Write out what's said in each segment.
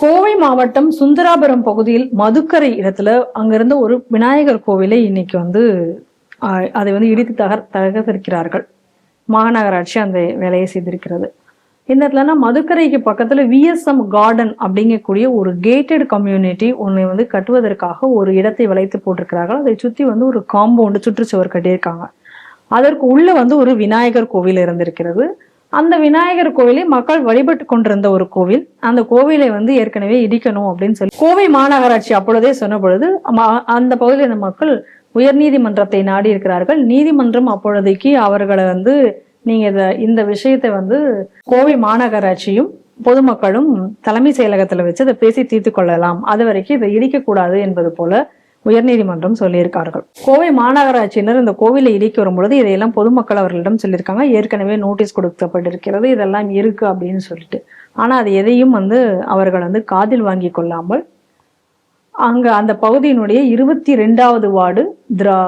கோவை மாவட்டம் சுந்தராபுரம் பகுதியில் மதுக்கரை இடத்துல அங்கிருந்த ஒரு விநாயகர் கோவிலை இன்னைக்கு வந்து அதை வந்து இடித்து தகர் தகர்த்திருக்கிறார்கள். மாநகராட்சி அந்த வேலையை செய்திருக்கிறது. இந்த இடத்துலனா மதுக்கரைக்கு பக்கத்துல விஎஸ்எம் கார்டன் அப்படிங்கக்கூடிய ஒரு கேட்டட் கம்யூனிட்டி ஒன்றை வந்து கட்டுவதற்காக ஒரு இடத்தை வளைத்து போட்டிருக்கிறார்கள். அதை சுத்தி வந்து ஒரு காம்பவுண்டு சுற்றுச்சுவர் கட்டியிருக்காங்க. அதற்கு உள்ள வந்து ஒரு விநாயகர் கோவில் இருந்திருக்கிறது. அந்த விநாயகர் கோவிலை மக்கள் வழிபட்டு கொண்டிருந்த ஒரு கோவில். அந்த கோவிலை வந்து ஏற்கனவே இடிக்கணும் அப்படின்னு சொல்லி கோவை மாநகராட்சி அப்பொழுதே சொன்ன பொழுது அந்த பகுதியில் இருந்த மக்கள் உயர்நீதிமன்றத்தை நாடி இருக்கிறார்கள். நீதிமன்றம் அப்பொழுதைக்கு அவர்களை வந்து நீங்க இத இந்த விஷயத்தை வந்து கோவை மாநகராட்சியும் பொதுமக்களும் தலைமை செயலகத்துல வச்சு அதை பேசி தீர்த்து கொள்ளலாம். அது வரைக்கும் இதை இடிக்கக்கூடாது என்பது போல உயர்நீதிமன்றம் சொல்லியிருக்கார்கள். கோவை மாநகராட்சியினர் இந்த கோவிலை இடிக்க வரும்பொழுது இதையெல்லாம் பொதுமக்கள் அவர்களிடம் சொல்லியிருக்காங்க. ஏற்கனவே நோட்டீஸ் கொடுக்கப்பட்டிருக்கிறது. இதெல்லாம் இருக்கு அப்படின்னு சொல்லிட்டு. ஆனா அது எதையும் வந்து அவர்கள் வந்து காதில் வாங்கி கொள்ளாமல் அங்க அந்த பகுதியினுடைய இருபத்தி ரெண்டாவது வார்டு திரா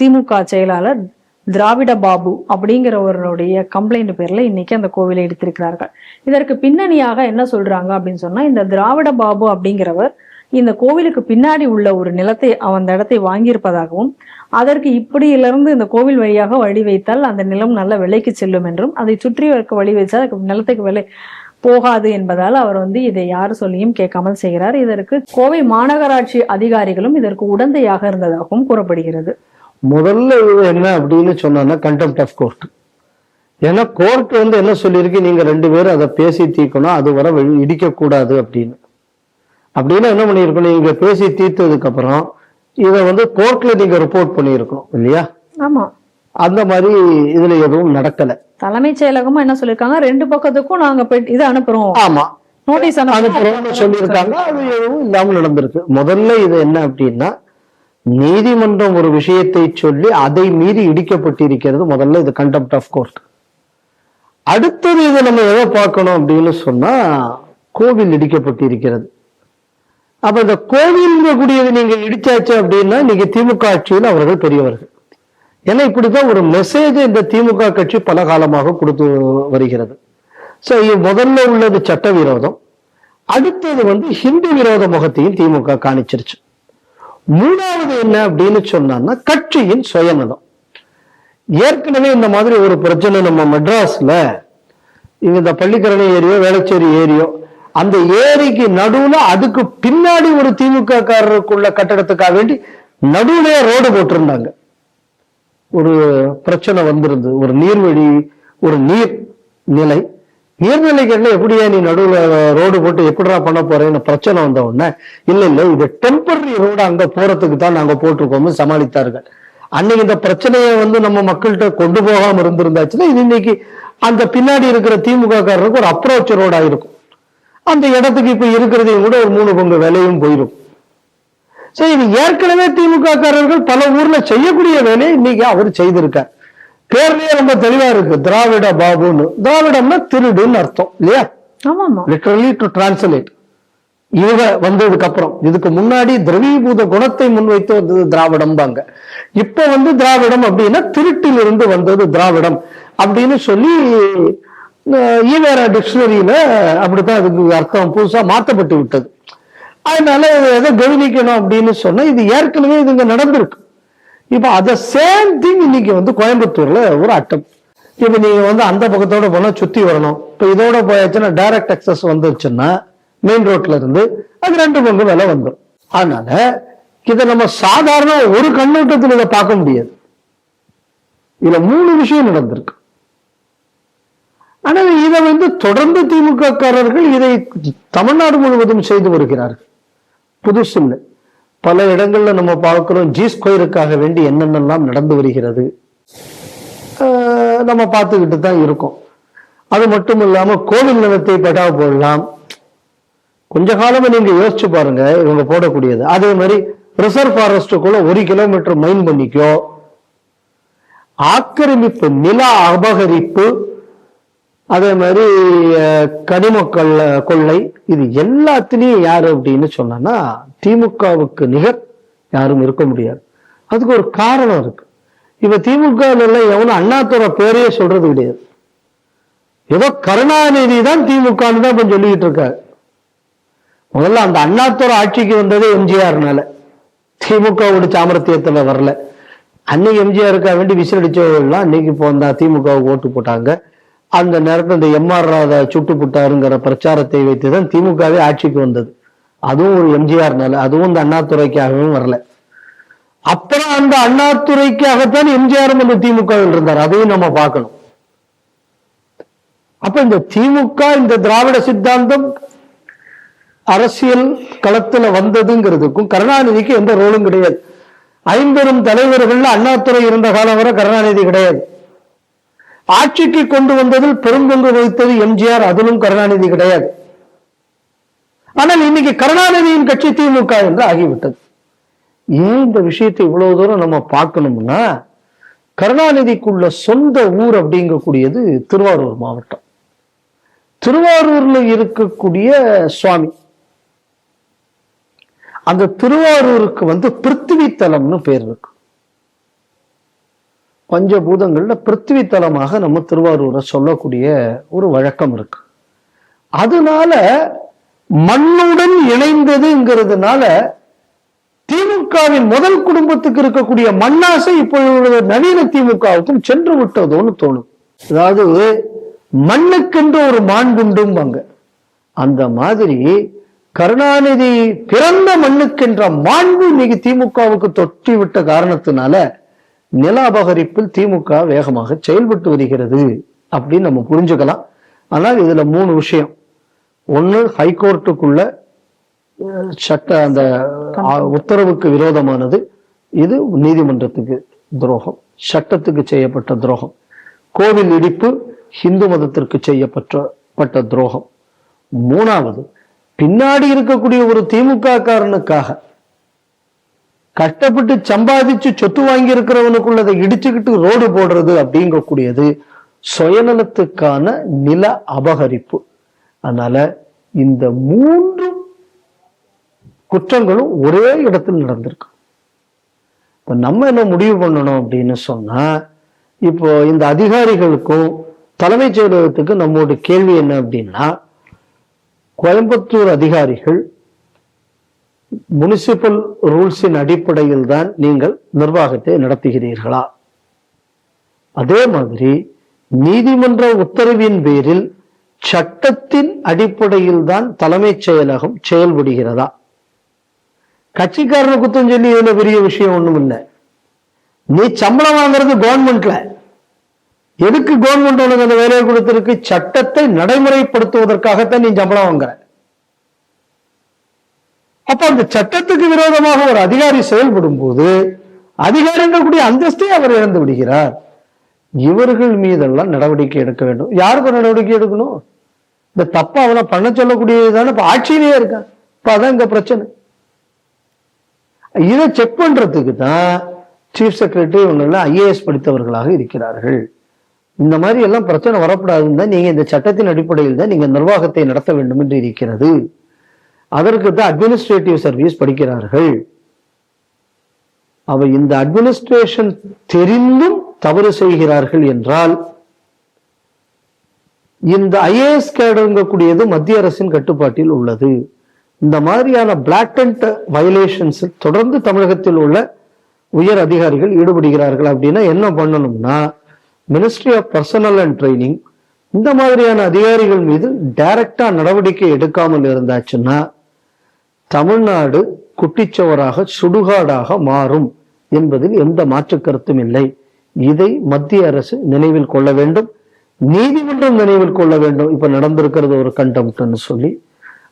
திமுக செயலாளர் திராவிட பாபு அப்படிங்கிறவருடைய கம்ப்ளைண்ட் பேர்ல இன்னைக்கு அந்த கோவிலை எடுத்திருக்கிறார்கள் இதற்கு பின்னணியாக என்ன சொல்றாங்க அப்படின்னு சொன்னா இந்த திராவிட பாபு அப்படிங்கிறவர் இந்த கோவிலுக்கு பின்னாடி உள்ள ஒரு நிலத்தை அவன் அந்த இடத்தை வாங்கியிருப்பதாகவும் அதற்கு இப்படியிலிருந்து இந்த கோவில் வழியாக வழி வைத்தால் அந்த நிலம் நல்ல விலைக்கு செல்லும் என்றும் அதை சுற்றி வைக்க வழி வைத்தால் அதுக்கு நிலத்துக்கு விலை போகாது என்பதால் அவர் வந்து இதை யார் சொல்லியும் கேட்காமல் செய்கிறார். இதற்கு கோவை மாநகராட்சி அதிகாரிகளும் இதற்கு உடந்தையாக இருந்ததாகவும் கூறப்படுகிறது. முதல்ல என்ன அப்படின்னு சொன்னா கண்டெம்ட் ஆஃப் கோர்ட் ஏன்னா கோர்ட் வந்து என்ன சொல்லியிருக்கு? நீங்க ரெண்டு பேரும் அதை பேசி தீர்க்கணும் அது வர வெளி- இடிக்கக்கூடாது அப்படின்னு. அப்படின்னா என்ன பண்ணியிருக்கணும்? நீங்க பேசி தீர்த்ததுக்கு அப்புறம் இதை வந்து கோர்ட்ல நீங்க ரிப்போர்ட் பண்ணியிருக்கணும் இல்லையா? ஆமா. அந்த மாதிரி இதுல எதுவும் நடக்கல. தலைமைச் செயலகமும் என்ன சொல்லியிருக்காங்க? ரெண்டு பக்கத்துக்கும் நாங்க போய் இதை அனுப்புறோம். ஆமா. நோட்டீஸ் அனுப்புறோம்னு சொல்லியிருக்காங்க. அது எதுவும் இல்லாம நடந்திருக்கு. முதல்ல இது என்ன அப்படின்னா நீதிமன்றம் ஒரு விஷயத்தை சொல்லி அதை மீறி இடிக்கப்பட்டிருக்கிறது முதல்ல இது கண்டெம்ட் ஆஃப் கோர்ட் அடுத்தது இதை நம்ம எதை பார்க்கணும் அப்படின்னு சொன்னா கோவில் இடிக்கப்பட்டிருக்கிறது. அப்ப இந்த கோவில் கூடியது நீங்க இடிச்சாச்சு அப்படின்னா நீங்க திமுக ஆட்சியில் அவர்கள் பெரியவர்கள் ஏன்னா இப்படிதான் ஒரு மெசேஜ் இந்த திமுக கட்சி பல காலமாக கொடுத்து வருகிறது. ஸோ இது முதல்ல உள்ளது சட்ட விரோதம். அடுத்தது வந்து ஹிந்து விரோத முகத்தையும் திமுக காணிச்சிருச்சு. மூணாவது என்ன அப்படின்னு சொன்னான்னா கட்சியின் சுயநலம். ஏற்கனவே இந்த மாதிரி ஒரு பிரச்சனை நம்ம மெட்ராஸ்ல இங்க இந்த பள்ளிக்கரணை ஏரியோ வேளச்சேரி ஏரியோ அந்த ஏரிக்கு நடுவுல அதுக்கு பின்னாடி ஒரு திமுக காரருக்குள்ள கட்டடத்துக்காக வேண்டி நடுவுலயே ரோடு போட்டிருந்தாங்க. ஒரு பிரச்சனை வந்திருந்தது. ஒரு நீர்வழி ஒரு நீர் நிலை. நீர்நிலைகள்ல எப்படியா நீ நடுவுல ரோடு போட்டு எப்படிடா பண்ண போறேன்னு பிரச்சனை வந்த உடனே இல்ல இல்ல இது டெம்பரரி ரோடு அங்க போறதுக்கு தான் நாங்க போட்டிருக்கோம்னு சமாளித்தார்கள். அன்னைக்கு இந்த பிரச்சனையை வந்து நம்ம மக்கள்கிட்ட கொண்டு போகாம இருந்திருந்தாச்சுன்னா இது இன்னைக்கு அந்த பின்னாடி இருக்கிற திமுக காரருக்கு ஒரு அப்ரோச் ரோடா இருக்கும். அந்த இடத்துக்கு இப்ப இருக்கிறதையும் கூட ஒரு மூணு பங்கு விலையும் போயிடும் சோ இது ஏற்கனவே திமுக காரர்கள் பல ஊர்ல செய்யக்கூடிய வேலையை இன்னைக்கு அவர் செய்திருக்கார். பேர்லயே ரொம்ப தெளிவா இருக்கு திராவிட பாபுன்னு. திராவிடம்னா திருடுன்னு அர்த்தம் இல்லையா? லிட்டரலி டு டிரான்ஸ்லேட் இவங்க வந்ததுக்கு அப்புறம். இதுக்கு முன்னாடி திரவீபூத குணத்தை முன்வைத்து வந்தது திராவிடம்பாங்க. இப்ப வந்து திராவிடம் அப்படின்னா திருட்டில் இருந்து வந்தது திராவிடம் அப்படின்னு சொல்லி ஈவேரா டிக்ஷனரியில் அப்படித்தான் அதுக்கு அர்த்தம் புதுசாக மாற்றப்பட்டு விட்டது. அதனால எதை கவனிக்கணும் அப்படின்னு சொன்னால் இது ஏற்கனவே இது இங்கே நடந்திருக்கு. இப்போ அத சேம் திங் இன்னைக்கு வந்து கோயம்புத்தூர்ல ஒரு அட்டம். இப்போ நீங்கள் வந்து அந்த பக்கத்தோட போனால் சுற்றி வரணும். இப்போ இதோட போயாச்சுன்னா டைரக்ட் அக்சஸ் வந்துச்சுன்னா மெயின் ரோட்ல இருந்து அது ரெண்டு பங்கு விலை வந்துடும் அதனால இதை நம்ம சாதாரண ஒரு கண்ணோட்டத்தில் இதை பார்க்க முடியாது. இதுல மூணு விஷயம் நடந்திருக்கு. ஆனால் இதை வந்து தொடர்ந்து திமுக காரர்கள் இதை தமிழ்நாடு முழுவதும் செய்து வருகிறார்கள். புதுசு இல்லை. பல இடங்கள்ல நம்ம பார்க்கிறோம் ஜி ஸ்கொயருக்காக வேண்டி என்னென்னலாம் நடந்து வருகிறது. நம்ம பார்த்துக்கிட்டு தான் இருக்கோம். அது மட்டும் இல்லாம கோவில் நிலத்தை பெட்டா போடலாம். கொஞ்ச காலமா நீங்க யோசிச்சு பாருங்க இவங்க போடக்கூடியது. அதே மாதிரி ரிசர்வ் ஃபாரஸ்டுக்குள்ள ஒரு கிலோமீட்டர் மைன் பண்ணிக்கோ. ஆக்கிரமிப்பு நில அபகரிப்பு அதே மாதிரி கனிமக்கள் கனிம கொள்ளை இது எல்லாத்துலேயும் யார் அப்படின்னு சொன்னோன்னா திமுகவுக்கு நிகர் யாரும் இருக்க முடியாது. அதுக்கு ஒரு காரணம் இருக்கு. இப்ப திமுக எல்லாம் எவனும் அண்ணாத்துறை பேரையே சொல்றது கிடையாது. ஏதோ கருணாநிதி தான் திமுகன்னு தான் இப்போ சொல்லிக்கிட்டு இருக்காரு. முதல்ல அந்த அண்ணாத்துறை ஆட்சிக்கு வந்ததே எம்ஜிஆர்னால. திமுகவோட சாமர்த்தியத்தில் வரல. அன்னைக்கு எம்ஜிஆருக்காக வேண்டி விசில் அடிச்சவங்கலாம் இன்னைக்கு இப்போ அந்த திமுகவுக்கு ஓட்டு போட்டாங்க. அந்த நேரத்தில் இந்த எம்ஆர் ராதா சுட்டு புட்டாருங்கிற பிரச்சாரத்தை வைத்து தான் திமுகவே ஆட்சிக்கு வந்தது. அதுவும் ஒரு எம்ஜிஆர்னால அதுவும் இந்த அண்ணாதுரைக்காகவும் வரல. அப்புறம் அந்த அண்ணாத்துறைக்காகத்தான் எம்ஜிஆரும் அந்த திமுகவில் இருந்தார். அதையும் நம்ம பார்க்கணும். அப்ப இந்த திமுக இந்த திராவிட சித்தாந்தம் அரசியல் களத்துல வந்ததுங்கிறதுக்கும் கருணாநிதிக்கு எந்த ரோலும் கிடையாது. ஐம்பெரும் தலைவர்கள்ல அண்ணாத்துறை இருந்த காலம் வரை கருணாநிதி கிடையாது. ஆட்சிக்கு கொண்டு வந்ததில் பெரும்பங்கு வகித்தது எம்ஜிஆர் அதிலும் கருணாநிதி கிடையாது. ஆனால் இன்னைக்கு கருணாநிதியின் கட்சி திமுக என்று ஆகிவிட்டது. ஏன் இந்த விஷயத்தை இவ்வளவு தூரம் நம்ம பார்க்கணும்னா கருணாநிதிக்குள்ள சொந்த ஊர் அப்படிங்கக்கூடியது திருவாரூர் மாவட்டம். திருவாரூர்ல இருக்கக்கூடிய சுவாமி. அந்த திருவாரூருக்கு வந்து பிருத்திவி தலம்னு பேர் இருக்கு. பஞ்சபூதங்களில் பிருத்திவி தலமாக நம்ம திருவாரூரை சொல்லக்கூடிய ஒரு வழக்கம் இருக்கு. அதனால மண்ணுடன் இணைந்ததுங்கிறதுனால திமுகவின் முதல் குடும்பத்துக்கு இருக்கக்கூடிய மண்ணாசை இப்பொழுது நவீன திமுகவுக்கும் சென்று விட்டதோன்னு தோணும். அதாவது மண்ணுக்கென்று ஒரு மாண்புண்டும்பாங்க அந்த மாதிரி கருணாநிதி பிறந்த மண்ணுக்கென்ற மாண்பு இன்னைக்கு திமுகவுக்கு தொட்டி விட்ட காரணத்தினால நில அபகரிப்பில் திமுக வேகமாக செயல்பட்டு வருகிறது அப்படின்னு நம்ம புரிஞ்சுக்கலாம். ஆனால் இதுல மூணு விஷயம். ஒன்று ஹைகோர்ட்டுக்குள்ள சட்ட அந்த உத்தரவுக்கு விரோதமானது. இது நீதிமன்றத்துக்கு துரோகம். சட்டத்துக்கு செய்யப்பட்ட துரோகம். கோவில் இடிப்பு ஹிந்து மதத்திற்கு செய்யப்பட்ட பட்ட துரோகம். மூணாவது பின்னாடி இருக்கக்கூடிய ஒரு திமுக காரனுக்காக கஷ்டப்பட்டு சம்பாதிச்சு சொத்து வாங்கி இருக்கிறவனுக்குள்ளதை இடிச்சுக்கிட்டு ரோடு போடுறது அப்படிங்கக்கூடியது சுயநலத்துக்கான நில அபகரிப்பு. அதனால இந்த மூன்று குற்றங்களும் ஒரே இடத்தில் நடந்திருக்கு. இப்ப நம்ம என்ன முடிவு பண்ணணும் அப்படின்னு சொன்னா இப்போ இந்த அதிகாரிகளுக்கும் தலைமைச் செயலகத்துக்கு நம்மளோட கேள்வி என்ன அப்படின்னா கோயம்புத்தூர் அதிகாரிகள் முனிசிபல் ரூல்ஸின் அடிப்படையில் தான் நீங்கள் நிர்வாகத்தை நடத்துகிறீர்களா? அதே மாதிரி நீதிமன்ற உத்தரவின் பேரில் சட்டத்தின் அடிப்படையில் தான் தலைமைச் செயலகம் செயல்படுகிறதா? கட்சிக்காரனை குத்தம் சொல்லி இதுல பெரிய விஷயம் ஒண்ணும் இல்லை. நீ சம்பளம் வாங்குறது கவர்மெண்ட்ல எதுக்கு கவர்மெண்ட் உனக்கு அந்த வேலையை கொடுத்திருக்கு? சட்டத்தை நடைமுறைப்படுத்துவதற்காகத்தான் நீ சம்பளம் வாங்குற. அப்ப அந்த சட்டத்துக்கு விரோதமாக ஒரு அதிகாரி செயல்படும் போது அதிகாரங்கள் கூடிய அந்தஸ்தை அவர் இழந்து விடுகிறார். இவர்கள் மீதெல்லாம் நடவடிக்கை எடுக்க வேண்டும். யாருக்கு நடவடிக்கை எடுக்கணும்? இந்த தப்ப அவனை பண்ண சொல்லக்கூடியதுதானே இப்ப ஆட்சியிலேயே இருக்கான் இப்ப அதான் இங்க பிரச்சனை. இதை செக் பண்றதுக்கு தான் சீஃப் செக்ரட்டரி இவங்கெல்லாம் ஐஏஎஸ் படித்தவர்களாக இருக்கிறார்கள். இந்த மாதிரி எல்லாம் பிரச்சனை வரக்கூடாதுன்னு தான் நீங்க இந்த சட்டத்தின் அடிப்படையில் தான் நீங்க நிர்வாகத்தை நடத்த வேண்டும் என்று இருக்கிறது. அதற்கு தான் அட்மினிஸ்ட்ரேட்டிவ் சர்வீஸ் படிக்கிறார்கள். அவ இந்த அட்மினிஸ்ட்ரேஷன் தெரிந்தும் தவறு செய்கிறார்கள் என்றால் இந்த ஐஏஎஸ் கேடுங்கக்கூடியது மத்திய அரசின் கட்டுப்பாட்டில் உள்ளது. இந்த மாதிரியான பிளாக்டன்ட் வயலேஷன்ஸ் தொடர்ந்து தமிழகத்தில் உள்ள உயர் அதிகாரிகள் ஈடுபடுகிறார்கள் அப்படின்னா என்ன பண்ணணும்னா ministry of personnel and training இந்த மாதிரியான அதிகாரிகள் மீது டைரக்டா நடவடிக்கை எடுக்காமல் இருந்தாச்சுன்னா தமிழ்நாடு குட்டிச்சுவராக சுடுகாடாக மாறும் என்பதில் எந்த மாற்று கருத்தும் இல்லை. இதை மத்திய அரசு நினைவில் கொள்ள வேண்டும். நீதிமன்றம் நினைவில் கொள்ள வேண்டும். இப்ப நடந்திருக்கிறது ஒரு கண்டம்ட்னு சொல்லி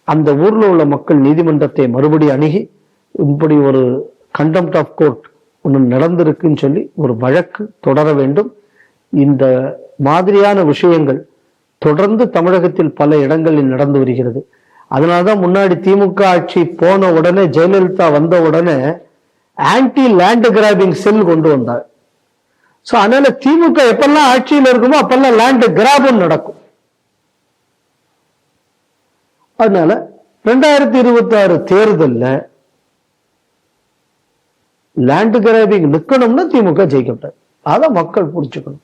அந்த ஊர்ல உள்ள மக்கள் நீதிமன்றத்தை மறுபடி அணுகி இப்படி ஒரு கண்டம்ட் ஆஃப் கோர்ட் ஒன்று நடந்திருக்குன்னு சொல்லி ஒரு வழக்கு தொடர வேண்டும். இந்த மாதிரியான விஷயங்கள் தொடர்ந்து தமிழகத்தில் பல இடங்களில் நடந்து வருகிறது. அதனாலதான் முன்னாடி திமுக ஆட்சி போன உடனே ஜெயலலிதா வந்த உடனே ஆன்டி லேண்ட் கிராபிங் செல் கொண்டு வந்தார். சோ அதனால திமுக எப்பெல்லாம் ஆட்சியில் இருக்குமோ அப்பெல்லாம் லேண்ட் கிராபும் நடக்கும். அதனால ரெண்டாயிரத்தி இருபத்தி ஆறு தேர்தல்ல லேண்ட் கிராபிங் நிற்கணும்னா திமுக ஜெயிக்கப்பட்டார். அதை மக்கள் புரிச்சுக்கணும்